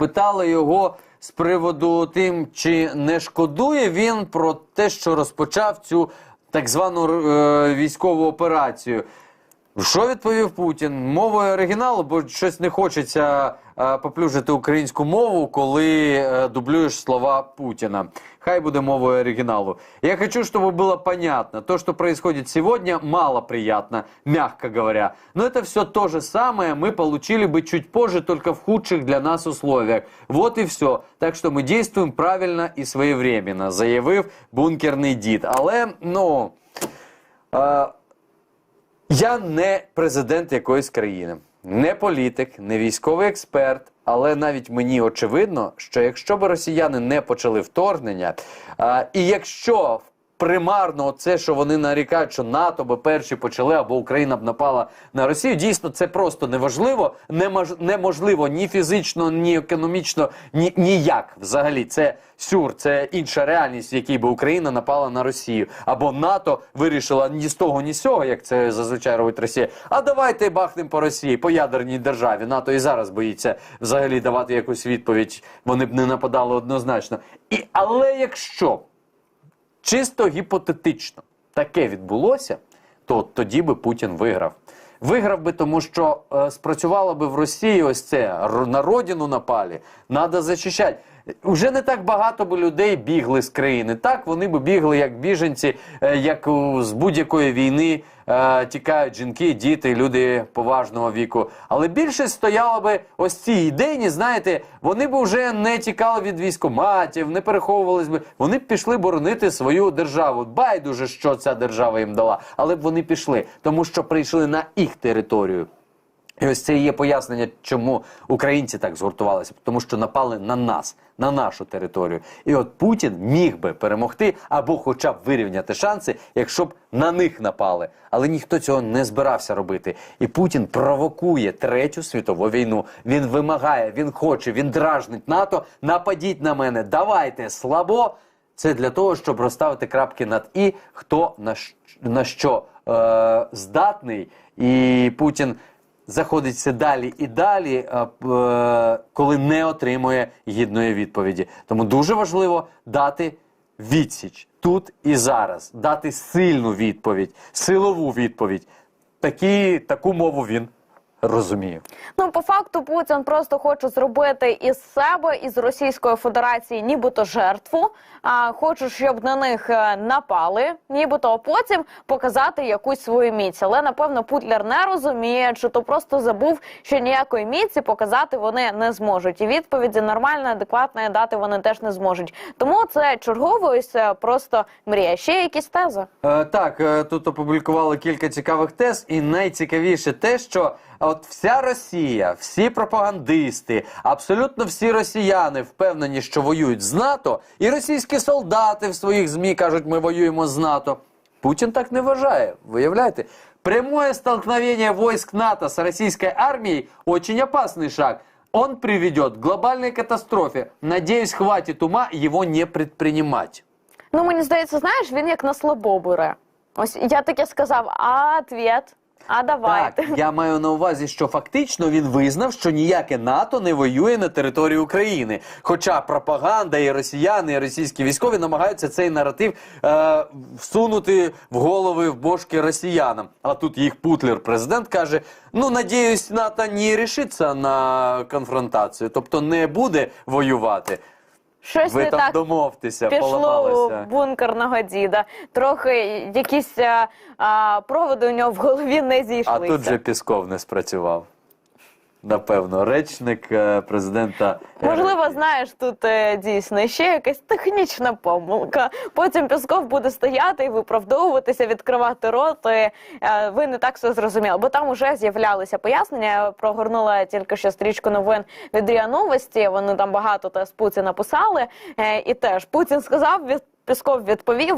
спитали його з приводу тим, чи не шкодує він про те, що розпочав цю так звану е, військову операцію. Що відповів Путін? Мовою оригіналу, бо щось не хочеться е, поплюжити українську мову, коли е, дублюєш слова Путина. Хай буде мовою оригиналу. Я хочу, чтобы было понятно. То, что происходит сегодня, мало приятно, мягко говоря. Но это все то же самое мы получили бы чуть позже, только в худших для нас условиях. Вот и все. Так что мы действуем правильно и своевременно, заявив бункерний дід. Але, ну... Е, я не президент якоїсь країни, не політик, не військовий експерт. Але навіть мені очевидно, що якщо б росіяни не почали вторгнення, а, і якщо примарно це, що вони нарікають, що НАТО би перші почали або Україна б напала на Росію, дійсно це просто неважливо, немож, неможливо ні фізично, ні економічно, ні ніяк. Взагалі, це сюр, це інша реальність, в якій би Україна напала на Росію, або НАТО вирішила ні з того, ні з цього, як це зазвичай робить Росія. А давайте бахнемо по Росії, по ядерній державі. НАТО і зараз боїться взагалі давати якусь відповідь. Вони б не нападали однозначно. І але якщо чисто гіпотетично таке відбулося, то тоді би Путін виграв. Виграв би, тому що е, спрацювало би в Росії ось це на родину напалі, треба захищати. Уже не так багато би людей бігли з країни. Так вони би бігли як біженці, е, як з будь-якої війни е, тікають жінки, діти, люди поважного віку. Але більшість стояла би ось ці ідейні, знаєте, вони б вже не тікали від військоматів, не переховувались би. Вони б пішли боронити свою державу. Байдуже, що ця держава їм дала, але б вони пішли, тому що прийшли на їх територію. І ось це і є пояснення, чому українці так згуртувалися, тому що напали на нас, на нашу територію. І от Путін міг би перемогти або хоча б вирівняти шанси, якщо б на них напали. Але ніхто цього не збирався робити. І Путін провокує третю світову війну. Він вимагає, він хоче, він дражнить НАТО. Нападіть на мене, давайте слабо. Це для того, щоб розставити крапки над і, хто на, щ- на що е, здатний, і Путін заходить все далі і далі, е, е, коли не отримує гідної відповіді. Тому дуже важливо дати відсіч тут і зараз, дати сильну відповідь, силову відповідь. Такі, таку мову він розуміє. Ну, по факту, Путін просто хоче зробити із себе із Російської Федерації, нібито жертву. А хоче, щоб на них е, напали, нібито а потім показати якусь свою міць. Але напевно Путлер не розуміє, чи то просто забув, що ніякої міці показати вони не зможуть. І відповіді нормально, адекватної дати вони теж не зможуть. Тому це чергово ось е, просто мрія. Ще якісь тези? Е, так, е, тут опублікували кілька цікавих тез, і найцікавіше те, що от вся Росія, всі пропагандисти, абсолютно всі росіяни впевнені, що воюють з НАТО, і російські солдати в своїх змі кажуть, ми воюємо з НАТО. Путін так не вважає. Виявляєте? Прямое столкновение войск НАТО с российской армией очень опасный шаг. Он приведет к глобальной катастрофе. Надеюсь, хватит ума его не предпринимать. Ну мені здається, знаєш, він як на слабо бере. Ось я таке сказав, а ответ, а давайте. Так, я маю на увазі, що фактично він визнав, що ніяке НАТО не воює на території України. Хоча пропаганда і росіяни, і російські військові намагаються цей наратив е, всунути в голови в бошки росіянам. А тут їх Путлер, президент, каже: ну надіюсь, НАТО не рішиться на конфронтацію, тобто не буде воювати. Щось Ви не там так домовтеся, пішло у поламалося. бункерного діда. Трохи якісь а, а, проводи у нього в голові не А тут же Пісков не спрацював. Напевно, речник е, президента. Можливо, знаєш, тут е, дійсно ще якась технічна помилка. Потім Пісков буде стояти і виправдовуватися, відкривати рот. І, е, ви не так все зрозуміли, бо там уже з'являлися пояснення. Я прогорнула тільки що стрічку новин від РІА Новості. Вони там багато тез Путіна писали. І теж Путін сказав, від Пісков відповів.